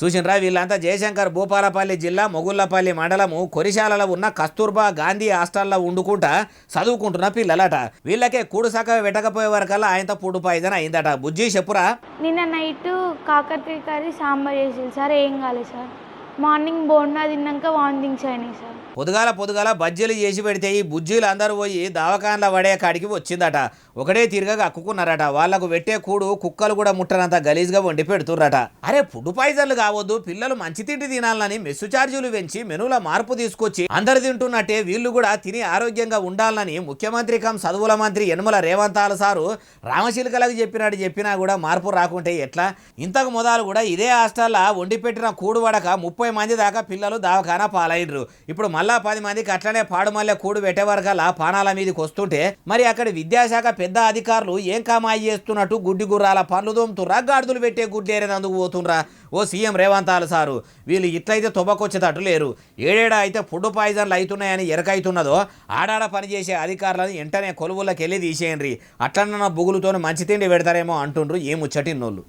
చూసినరా వీళ్ళంతా జయశంకర్ భూపాలపల్లి జిల్లా మొగుళ్ళపల్లి మండలము కొరిశాలలో ఉన్న కస్తూర్బా గాంధీ హాస్టల్లో ఉండుకుంటా చదువుకుంటున్న పిల్లలట. వీళ్ళకే కూడు సక వెటకపోయే వరకల్లా ఆయనతో పూడు పాయిదన అయిందట. బుజ్జి చెప్పురా. నిన్న నైట్ కాకరకాయ కర్రీ సాంబార్ చేసింది సార్ ఏం కాలేదు సార్. మార్నింగ్ బోండా తిన్నాక వామిటింగ్స్ అయినాయి సార్. పొదుగాల పొదుగాల బజ్జీలు చేసి పెడితే ఈ బుజ్జీలు అందరూ పోయి దావకాన్ల పడే కాడికి వచ్చిందట. ఒకటే తిరగగా అక్కుకున్నారట వాళ్ళకు పెట్టే కూడు కుక్కలు కూడా ముట్టనంత గలీజ్గా వండి పెడుతుర్రట. అరే ఫుడ్ పాయిజన్లు కావద్దు. పిల్లలు మంచి తిండి తినాలని మెస్సు ఛార్జీలు పెంచి మెనూల మార్పు తీసుకొచ్చి అందరు తింటున్నట్టే వీళ్ళు కూడా తిని ఆరోగ్యంగా ఉండాలని ముఖ్యమంత్రి కం చదువుల మంత్రి యనమల రేవంతాల సారు రామశిల్కలకు చెప్పినట్టు చెప్పినా కూడా మార్పు రాకుంటే ఎట్లా? ఇంతకు మొదలు కూడా ఇదే హాస్టల్లో వండి పెట్టిన కూడు వడక ముప్పై మంది దాకా పిల్లలు దవాఖానా పాలైనరు ఇప్పుడు మళ్ళీ పది మందికి అట్లనే పాడుమల్లె కూడు పెట్టే వరకల్లా పానాల మీదకి వస్తుంటే మరి అక్కడ విద్యాశాఖ పెద్ద అధికారులు ఏం కామాయి చేస్తున్నట్టు గుడ్డి గుర్రాల పనులు తోముతుర్రా గాడిదలు పెట్టే గుడ్డేరేందుకు పోతుండ్రా? ఓ సీఎం రేవంతాలు సారు వీళ్ళు ఇట్లయితే తొబకొచ్చేటట్టు లేరు. ఏడేడా అయితే ఫుడ్ పాయిజన్లు అవుతున్నాయని ఎరకైతున్నదో ఆడాడ పనిచేసే అధికారులను వెంటనే కొలువులకు వెళ్ళి తీసేయండి అట్లన్న బుగులుతో మంచి తిండి పెడతారేమో అంటుండ్రు ఏ ముచ్చటిన్నోళ్ళు.